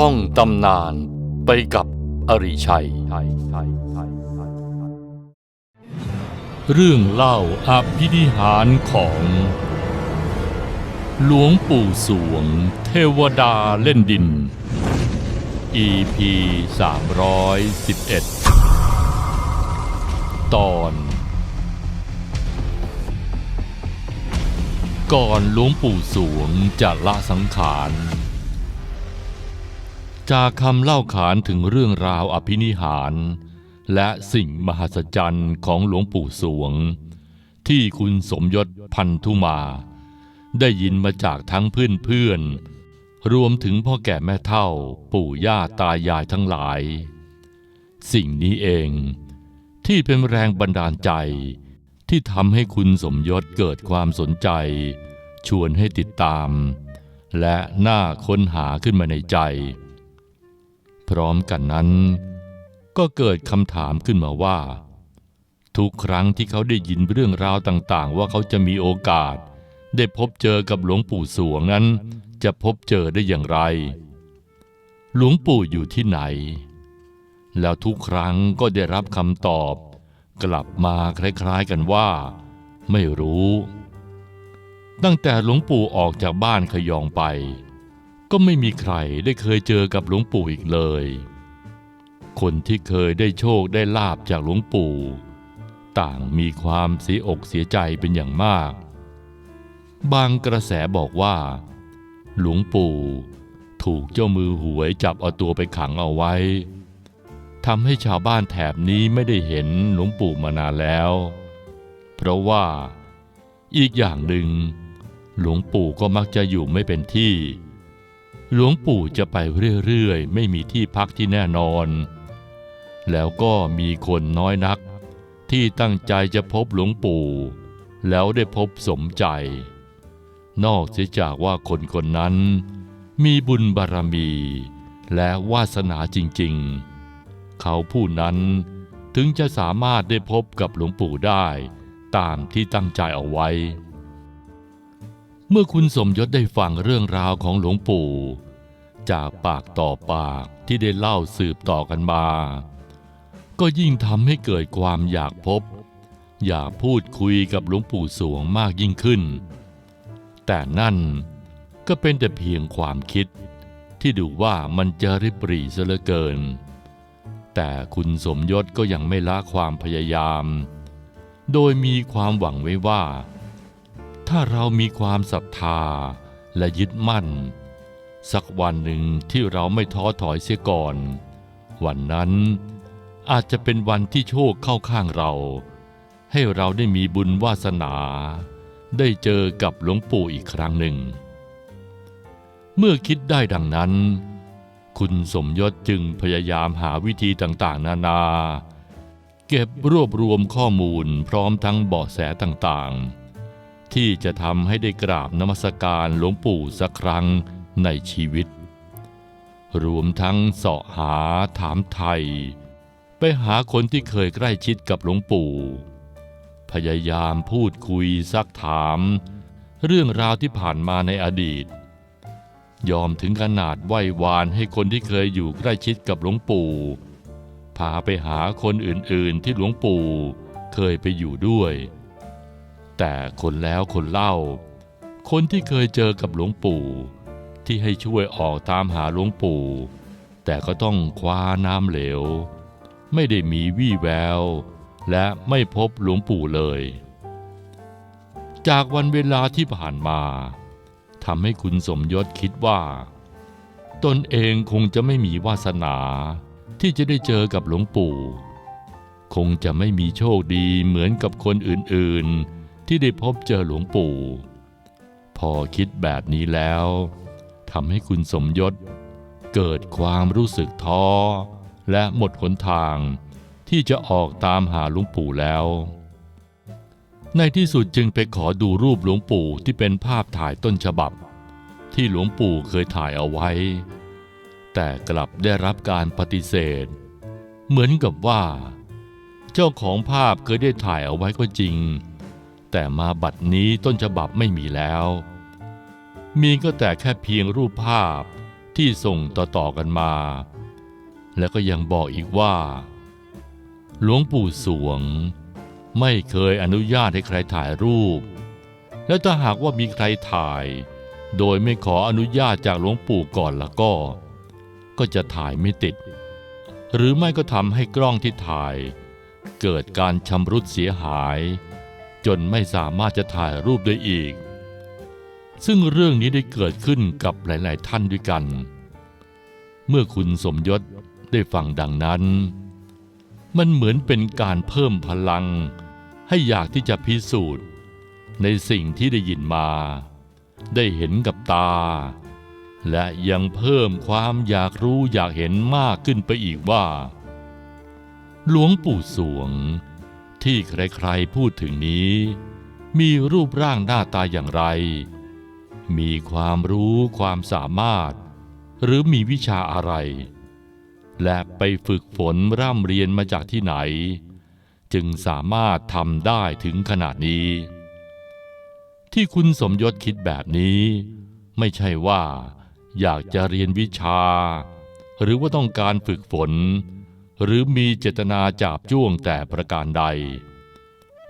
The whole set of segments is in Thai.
ท่องตำนานไปกับอริชัย เรื่องเล่าอภินิหารของ หลวงปู่สวง เทวดาเล่นดิน EP 311 ตอน ก่อนหลวงปู่สวงจะละสังขาร จากคำเล่าขานถึงเรื่องราวอภินิหาร และสิ่งมหัศจรรย์ของหลวงปู่สวง ที่คุณสมยศพันธุมา ได้ยินมาจากทั้งเพื่อนเพื่อนๆรวมถึงพ่อแก่แม่เฒ่าปู่ย่าตายายทั้งหลาย สิ่งนี้เองที่เป็นแรงบันดาลใจ ที่ทำให้คุณสมยศเกิดความสนใจ ชวนให้ติดตาม และน่าค้นหาขึ้นมาในใจ พร้อมกันนั้น ก็เกิดคำถามขึ้นมาว่า ทุกครั้งที่เขาได้ยินเรื่องราวต่างๆ ว่าเขาจะมีโอกาส ได้พบเจอกับหลวงปู่สวงนั้น จะพบเจอได้อย่างไร หลวงปู่อยู่ที่ไหน แล้วทุกครั้งก็ได้รับคำตอบ กลับมาคล้ายๆกันว่า ไม่รู้ ตั้งแต่หลวงปู่ออกจากบ้านขยองไป ก็ไม่มีใครได้เคยเจอกับหลวงปู่อีกเลย คนที่เคยได้โชคได้ลาบจากหลวงปู่ ต่างมีความเสียอกเสียใจเป็นอย่างมาก บางกระแสบอกว่า หลวงปู่ถูกเจ้ามือหวยจับเอาตัวไปขังเอาไว้ทำให้ชาวบ้านแถบนี้ไม่ได้เห็นหลวงปู่มานานแล้ว เพราะว่าอีกอย่างหนึ่ง หลวงปู่ก็มักจะอยู่ไม่เป็นที่ หลวงปู่จะไปเรื่อยๆ ไม่มีที่พักที่แน่นอน แล้วก็มีคนน้อยนัก ที่ตั้งใจจะพบหลวงปู่ แล้วได้พบสมใจ นอกเสียจากว่าคนคนนั้น มีบุญบารมี และวาสนาจริงๆ เขาผู้นั้นถึงจะสามารถได้พบกับหลวงปู่ได้ตามที่ตั้งใจเอาไว้ เมื่อคุณสมยศได้ฟังเรื่องราวของหลวงปู่ จากปากต่อปากที่ได้เล่าสืบต่อกันมา ก็ยิ่งทำให้เกิดความอยากพบ อยากพูดคุยกับหลวงปู่สวงมากยิ่งขึ้น แต่นั่นก็เป็นแต่เพียงความคิดที่ดูว่ามันจะริบรีซะเหลือเกิน แต่คุณสมยศก็ยังไม่ละความพยายาม โดยมีความหวังไว้ว่า ถ้าเรามีความศรัทธาและยึดมั่น สักวันหนึ่งที่เราไม่ท้อถอยเสียก่อน วันนั้นอาจจะเป็นวันที่โชคเข้าข้างเรา ให้เราได้มีบุญวาสนา ได้เจอกับหลวงปู่อีกครั้งหนึ่ง เมื่อคิดได้ดังนั้น คุณสมยศจึงพยายามหาวิธีต่างๆ นานา เก็บรวบรวมข้อมูลพร้อมทั้งเบาะแสต่างๆ ที่จะทำให้ได้กราบนมัสการหลวงปู่สักครั้งในชีวิต รวมทั้งเสาะหาถามไทย ไปหาคนที่เคยใกล้ชิดกับหลวงปู่ พยายามพูดคุยซักถาม เรื่องราวที่ผ่านมาในอดีต ยอมถึงขนาดไหว้วานให้คนที่เคยอยู่ใกล้ชิดกับหลวงปู่ พาไปหาคนอื่นๆที่หลวงปู่เคยไปอยู่ด้วย แต่คนแล้วคนเล่า คนที่เคยเจอกับหลวงปู่ ที่ให้ช่วยออกตามหาหลวงปู่ แต่ก็ต้องคว้าน้ำเหลว ไม่ได้มีวี่แวว และไม่พบหลวงปู่เลย จากวันเวลาที่ผ่านมาทำให้คุณสมยศคิดว่า ตนเองคงจะไม่มีวาสนาที่จะได้เจอกับหลวงปู่ คงจะไม่มีโชคดีเหมือนกับคนอื่นๆ ที่ได้พบเจอหลวงปู่ พอคิดแบบนี้แล้วทำให้คุณสมยศ เกิดความรู้สึกท้อ และหมดหนทางที่จะออกตามหาหลวงปู่แล้ว ในที่สุดจึงไปขอดูรูปหลวงปู่ที่เป็นภาพถ่ายต้นฉบับ ที่หลวงปู่เคยถ่ายเอาไว้ แต่กลับได้รับการปฏิเสธ เหมือนกับว่า เจ้าของภาพเคยได้ถ่ายเอาไว้ก็จริง แต่มาบัดนี้ต้นฉบับไม่มีแล้ว มีก็แต่แค่เพียงรูปภาพที่ส่งต่อๆกันมา แล้วก็ยังบอกอีกว่า หลวงปู่สวง ไม่เคยอนุญาตให้ใครถ่ายรูป และถ้าหากว่ามีใครถ่าย โดยไม่ขออนุญาตจากหลวงปู่ก่อนละก็ ก็จะถ่ายไม่ติด หรือไม่ก็ทำให้กล้องที่ถ่าย เกิดการชำรุดเสียหาย จนไม่สามารถจะถ่ายรูปได้อีก ซึ่งเรื่องนี้ได้เกิดขึ้นกับหลาย ๆ ท่านด้วยกัน เมื่อคุณสมยศได้ฟังดังนั้น มันเหมือนเป็นการเพิ่มพลัง ให้อยากที่จะพิสูจน์ ในสิ่งที่ได้ยินมา ได้เห็นกับตา และยังเพิ่มความอยากรู้อยากเห็นมากขึ้นไปอีกว่า หลวงปู่สวง ที่ใครๆพูดถึงนี้ มีรูปร่างหน้าตาอย่างไร มีความรู้ความสามารถ หรือมีวิชาอะไร และไปฝึกฝนร่ำเรียนมาจากที่ไหน จึงสามารถทำได้ถึงขนาดนี้ ที่คุณสมยศคิดแบบนี้ ไม่ใช่ว่าอยากจะเรียนวิชา หรือว่าต้องการฝึกฝน หรือมีเจตนาจาบจ้วงแต่ประการใด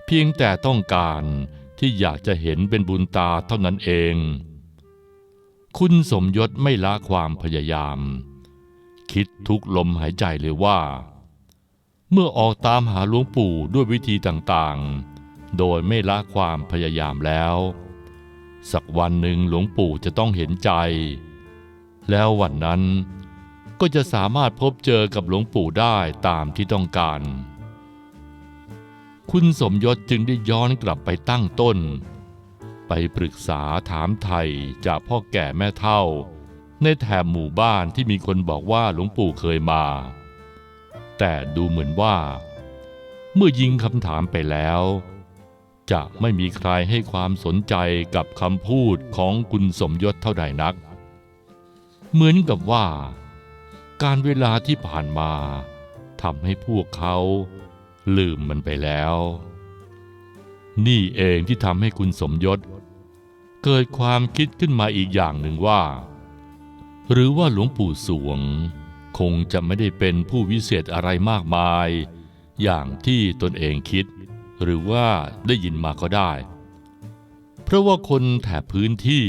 เพียงแต่ต้องการที่อยากจะเห็นเป็นบุญตาเท่านั้นเอง คุณสมยศไม่ละความพยายาม คิดทุกลมหายใจเลยว่า เมื่อออกตามหาหลวงปู่ด้วยวิธีต่างๆ โดยไม่ละความพยายามแล้ว สักวันหนึ่งหลวงปู่จะต้องเห็นใจ แล้ววันนั้น ก็จะสามารถพบเจอกับหลวงปู่ได้ตามที่ต้องการ คุณสมยศจึงได้ย้อนกลับไปตั้งต้น ไปปรึกษาถามไทยจากพ่อแก่แม่เฒ่า ในแถบหมู่บ้านที่มีคนบอกว่าหลวงปู่เคยมา แต่ดูเหมือนว่า เมื่อยิงคำถามไปแล้ว จะไม่มีใครให้ความสนใจกับคำพูดของคุณสมยศเท่าใดนัก เหมือนกับว่า การเวลาที่ผ่านมาทำให้พวกเขาลืมมันไปแล้ว นี่เองที่ทำให้คุณสมยศ เกิดความคิดขึ้นมาอีกอย่างหนึ่งว่า หรือว่าหลวงปู่สวง คงจะไม่ได้เป็นผู้วิเศษอะไรมากมาย อย่างที่ตนเองคิด หรือว่าได้ยินมาก็ได้ เพราะว่าคนแถบพื้นที่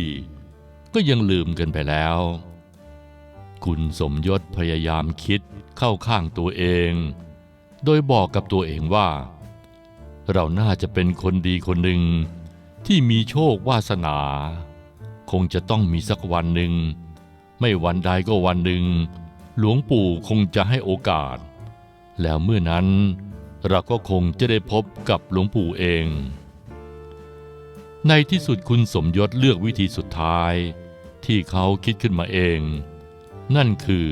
ก็ยังลืมกันไปแล้ว คุณสมยศพยายามคิดเข้าข้างตัวเอง โดยบอกกับตัวเองว่า เราน่าจะเป็นคนดีคนหนึ่งที่มีโชควาสนา คงจะต้องมีสักวันหนึ่ง ไม่วันใดก็วันหนึ่ง หลวงปู่คงจะให้โอกาส แล้วเมื่อนั้นเราก็คงจะได้พบกับหลวงปู่เอง ในที่สุดคุณสมยศเลือกวิธีสุดท้าย ที่เขาคิดขึ้นมาเอง นั่นคือ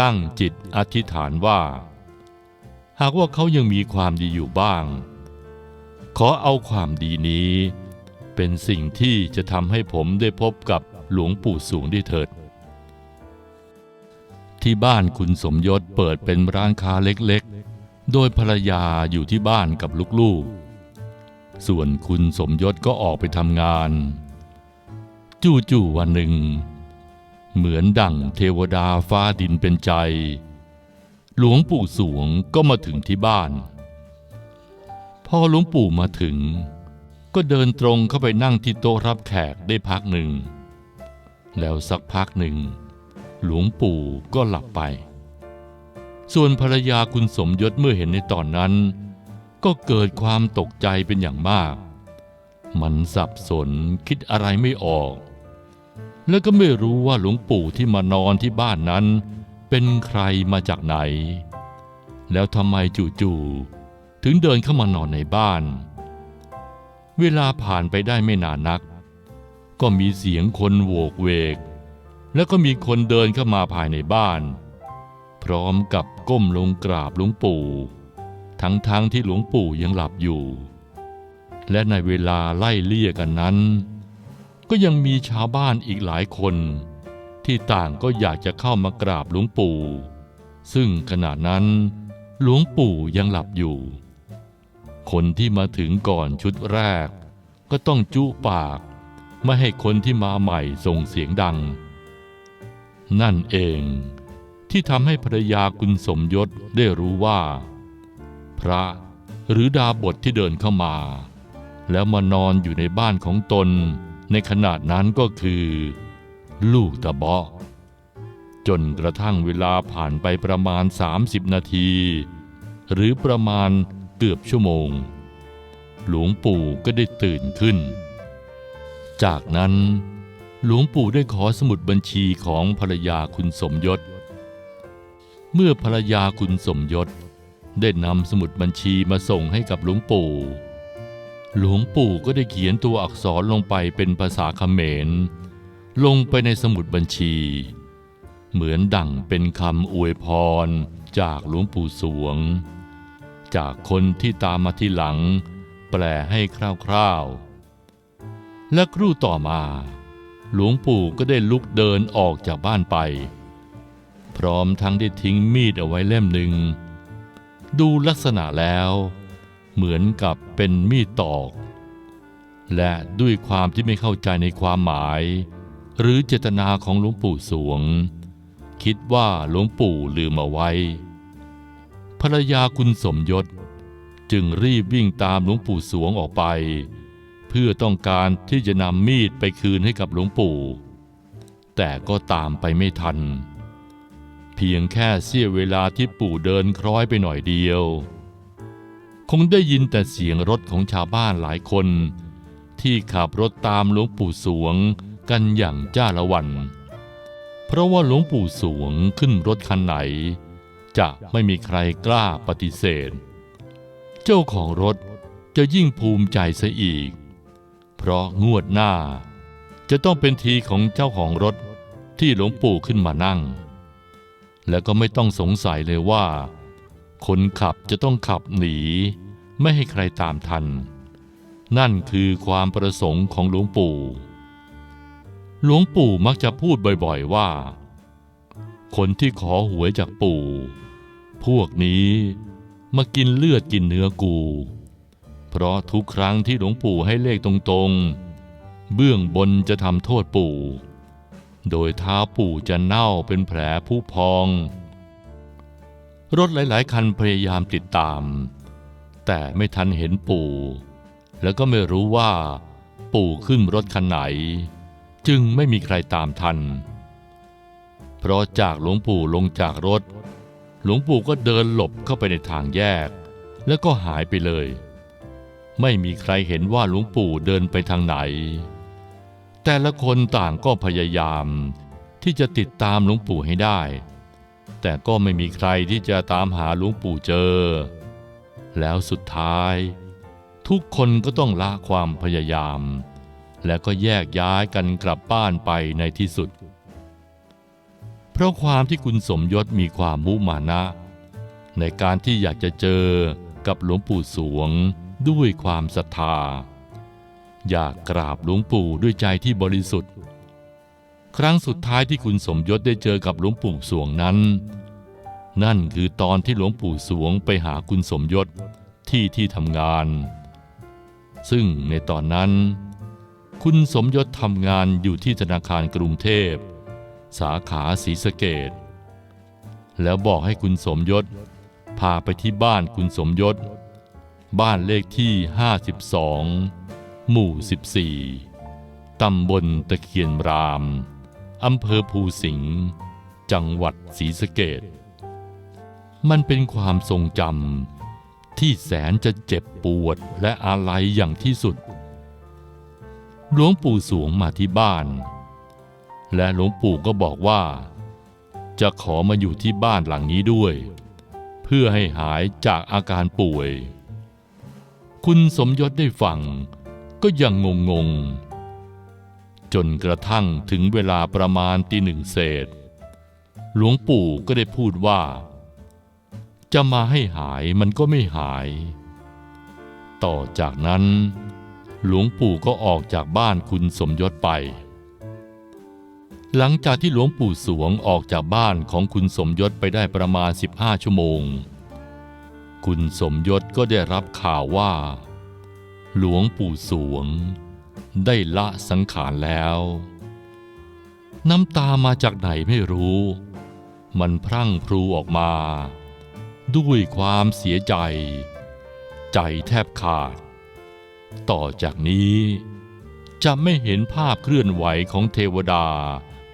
ตั้งจิตอธิษฐานว่า หากว่าเขายังมีความดีอยู่บ้าง ขอเอาความดีนี้ เป็นสิ่งที่จะทำให้ผมได้พบกับหลวงปู่สูงได้เถิด ที่บ้านคุณสมยศเปิดเป็นร้านค้าเล็กๆ โดยภรรยาอยู่ที่บ้านกับลูกๆส่วนคุณสมยศก็ออกไปทำงาน จู่ๆวันหนึ่ง เหมือนดั่งเทวดาฟ้าดินเป็นใจ หลวงปู่สวงก็มาถึงที่บ้าน พอหลวงปู่มาถึง ก็เดินตรงเข้าไปนั่งที่โต๊ะรับแขกได้พักหนึ่ง แล้วสักพักหนึ่ง หลวงปู่ก็หลับไป ส่วนภรรยาคุณสมยศเมื่อเห็นในตอนนั้น ก็เกิดความตกใจเป็นอย่างมาก มันสับสนคิดอะไรไม่ออก แล้วก็ไม่รู้ว่าหลวงปู่ที่มานอนที่บ้านนั้น เป็นใครมาจากไหน แล้วทำไมจู่ๆถึงเดินเข้ามานอนในบ้าน เวลาผ่านไปได้ไม่นานนัก ก็มีเสียงคนโวกเวก แล้วก็มีคนเดินเข้ามาภายในบ้าน พร้อมกับก้มลงกราบหลวงปู่ ทั้งๆทที่หลวงปู่ยังหลับอยู่ และในเวลาไล่เลี่ยกันนั้น ก็ยังมีชาวบ้านอีกหลายคน ที่ต่างก็อยากจะเข้ามากราบหลวงปู่ ซึ่งขณะนั้นหลวงปู่ยังหลับอยู่ คนที่มาถึงก่อนชุดแรก ก็ต้องจุปาก ไม่ให้คนที่มาใหม่ส่งเสียงดัง นั่นเองที่ทำให้ภรรยาคุณสมยศได้รู้ว่า พระหรือดาบทที่เดินเข้ามา แล้วมานอนอยู่ในบ้านของตน ในขนาดนั้นก็คือ ลูกตะเบาะจนกระทั่งเวลาผ่านไปประมาณ 30 นาที หรือประมาณเกือบชั่วโมง หลวงปู่ก็ได้ตื่นขึ้น จากนั้นหลวงปู่ได้ขอสมุดบัญชีของภรรยาคุณสมยศ เมื่อภรรยาคุณสมยศ ได้นำสมุดบัญชีมาส่งให้กับหลวงปู่ หลวงปู่ก็ได้เขียนตัวอักษรลงไปเป็นภาษาเขมร ลงไปในสมุดบัญชี เหมือนดั่งเป็นคำอวยพรจากหลวงปู่สวง จากคนที่ตามมาที่หลัง แปลให้คร่าวๆ และครู่ต่อมา หลวงปู่ก็ได้ลุกเดินออกจากบ้านไป พร้อมทั้งได้ทิ้งมีดเอาไว้เล่มหนึ่ง ดูลักษณะแล้ว เหมือนกับเป็นมีดตอก และด้วยความที่ไม่เข้าใจในความหมาย หรือเจตนาของหลวงปู่สวง คิดว่าหลวงปู่ลืมเอาไว้ ภรรยาคุณสมยศ จึงรีบวิ่งตามหลวงปู่สวงออกไป เพื่อต้องการที่จะนำมีดไปคืนให้กับหลวงปู่ แต่ก็ตามไปไม่ทัน เพียงแค่เสี้ยวเวลาที่ปู่เดินคล้อยไปหน่อยเดียว คงได้ยินแต่เสียงรถของชาวบ้านหลายคน ที่ขับรถตามหลวงปู่สวงกันอย่างจ้าละวัน เพราะว่าหลวงปู่สวงขึ้นรถคันไหน จะไม่มีใครกล้าปฏิเสธ เจ้าของรถจะยิ่งภูมิใจเสียอีก เพราะงวดหน้า จะต้องเป็นทีของเจ้าของรถที่หลวงปู่ขึ้นมานั่ง และก็ไม่ต้องสงสัยเลยว่า คนขับจะต้องขับหนี ไม่ให้ใครตามทัน นั่นคือความประสงค์ของหลวงปู่ หลวงปู่มักจะพูดบ่อยๆว่า คนที่ขอหวยจากปู่ พวกนี้มากินเลือดกินเนื้อกู เพราะทุกครั้งที่หลวงปู่ให้เลขตรงๆ เบื้องบนจะทำโทษปู่ โดยเท้าปู่จะเน่าเป็นแผลผู้พอง รถหลาย ๆ คันพยายามติดตาม แต่ไม่ทันเห็นปู่ แล้วก็ไม่รู้ว่า ปู่ขึ้นรถคันไหน จึงไม่มีใครตามทัน เพราะจากหลวงปู่ลงจากรถ หลวงปู่ก็เดินหลบเข้าไปในทางแยก แล้วก็หายไปเลย ไม่มีใครเห็นว่าหลวงปู่เดินไปทางไหน แต่ละคนต่างก็พยายามที่จะติดตามหลวงปู่ให้ได้ แต่ก็ไม่มีใครที่จะตามหาหลวงปู่เจอ แล้วสุดท้าย ทุกคนก็ต้องละความพยายาม และก็แยกย้ายกันกลับบ้านไปในที่สุด เพราะความที่คุณสมยศมีความมุมานะ ในการที่อยากจะเจอกับหลวงปู่สวงด้วยความศรัทธา อยากกราบหลวงปู่ด้วยใจที่บริสุทธิ์ ครั้งสุดท้ายที่คุณสมยศได้เจอกับหลวงปู่สวงนั้น นั่นคือตอนที่หลวงปู่สวงไปหาคุณสมยศที่ที่ทำงาน ซึ่งในตอนนั้น คุณสมยศทำงานอยู่ที่ธนาคารกรุงเทพ สาขาศรีสะเกดแล้วบอกให้คุณสมยศพาไปที่บ้านคุณสมยศ บ้านเลขที่ 52 หมู่ 14 ตำบลตะเคียนราม อำเภอภูสิงห์ จังหวัดศรีสะเกด มันเป็นความทรงจำที่แสนจะเจ็บปวดและอาลัยอย่างที่สุด หลวงปู่สวงมาที่บ้าน และหลวงปู่ก็บอกว่า จะขอมาอยู่ที่บ้านหลังนี้ด้วย เพื่อให้หายจากอาการป่วย คุณสมยศได้ฟังก็ยังงงงจนกระทั่งถึงเวลาประมาณตีหนึ่งเศษ หลวงปู่ก็ได้พูดว่า จะมาให้หายมันก็ไม่หาย ต่อจากนั้น หลวงปู่ก็ออกจากบ้านคุณสมยศไป หลังจากที่หลวงปู่สวงออกจากบ้านของคุณสมยศไปได้ประมาณ 15 ชั่วโมง คุณสมยศก็ได้รับข่าวว่า หลวงปู่สวง ได้ละสังขารแล้ว น้ำตามาจากไหนไม่รู้ มันพรั่งพรูออกมา ด้วยความเสียใจ ใจแทบขาด ต่อจากนี้ จะไม่เห็นภาพเคลื่อนไหวของเทวดา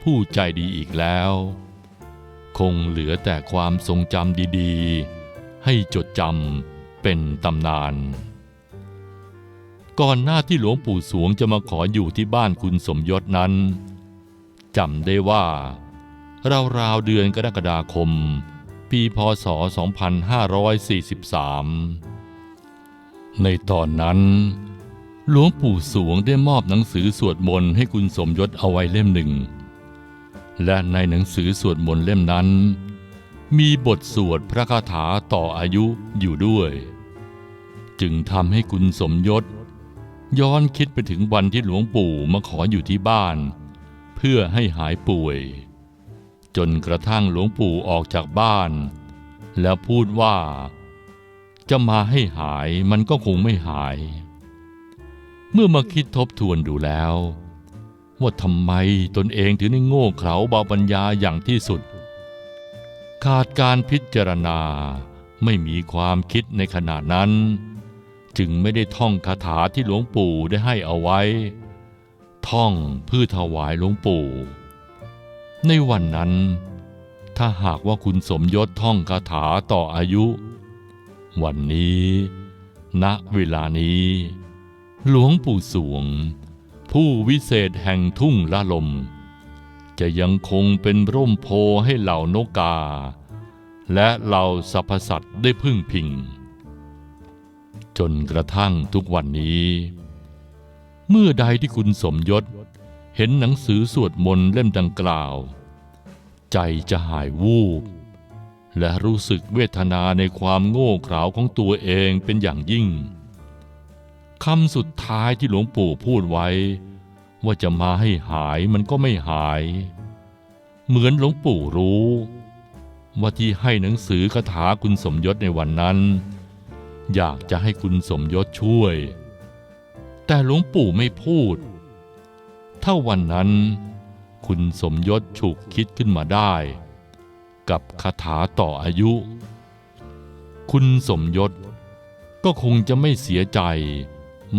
ผู้ใจดีอีกแล้ว คงเหลือแต่ความทรงจำดีๆ ให้จดจำเป็นตำนาน ก่อนหน้าที่หลวงปู่สวงจะมาขออยู่ที่บ้านคุณสมยศนั้นจำได้ว่า ราวๆเดือนกรกฎาคม ปีพศ 2543 ในตอนนั้น หลวงปู่สวงได้มอบหนังสือสวดมนต์ให้คุณสมยศเอาไว้เล่มหนึ่ง และในหนังสือสวดมนต์เล่มนั้น มีบทสวดพระคาถาต่ออายุอยู่ด้วย จึงทำให้คุณสมยศ ย้อนคิดไปถึงวันที่หลวงปู่มาขออยู่ที่บ้าน เพื่อให้หายป่วย จนกระทั่งหลวงปู่ออกจากบ้าน แล้วพูดว่า จะมาให้หายมันก็คงไม่หาย เมื่อมาคิดทบทวนดูแล้ว ว่าทำไมตนเองถึงได้โง่เขลาเบาปัญญาอย่างที่สุด ขาดการพิจารณาไม่มีความคิดในขณะนั้น จึงไม่ได้ท่องคาถาที่หลวงปู่ได้ให้เอาไว้ ท่องเพื่อถวายหลวงปู่ ในวันนั้น ถ้าหากว่าคุณสมยศท่องคาถาต่ออายุ วันนี้ ณเวลานี้ หลวงปู่สวง ผู้วิเศษแห่งทุ่งละลม จะยังคงเป็นร่มโพให้เหล่านกกาและเหล่าสรรพสัตว์ได้พึ่งพิง จนกระทั่งทุกวันนี้ เมื่อใดที่คุณสมยศ เห็นหนังสือสวดมนต์เล่มดังกล่าว ใจจะหายวูบ และรู้สึกเวทนาในความโง่เขลาของตัวเองเป็นอย่างยิ่งคำสุดท้ายที่หลวงปู่พูดไว้ ว่าจะมาให้หายมันก็ไม่หาย เหมือนหลวงปู่รู้ ว่าที่ให้หนังสือคาถาคุณสมยศในวันนั้น อยากจะให้คุณสมยศช่วย แต่หลวงปู่ไม่พูด ถ้าวันนั้น คุณสมยศฉุกคิดขึ้นมาได้ กับคาถาต่ออายุ คุณสมยศก็คงจะไม่เสียใจ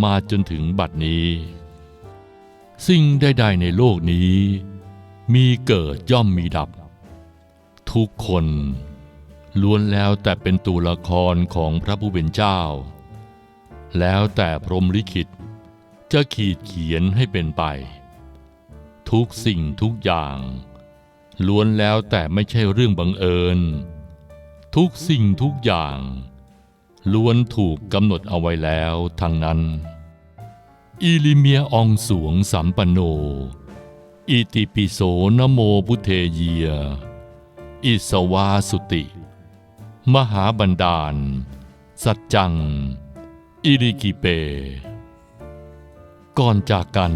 มาจนถึงบัดนี้ สิ่งใดๆในโลกนี้ มีเกิดย่อมมีดับ ทุกคนล้วนแล้วแต่เป็นตัวละครของพระผู้เป็นเจ้า แล้วแต่พรหมลิขิตจะขีดเขียนให้เป็นไป ทุกสิ่งทุกอย่าง ล้วนแล้วแต่ไม่ใช่เรื่องบังเอิญ ทุกสิ่งทุกอย่าง ล้วนถูกกำหนดเอาไว้แล้วทั้งนั้น อิลิเมียอองสวงสัมปันโน อิติปิโสนโมพุเทเยียอิสวาสุติ มหาบันดาล สัจจัง อิริกิเป ก่อนจากกัน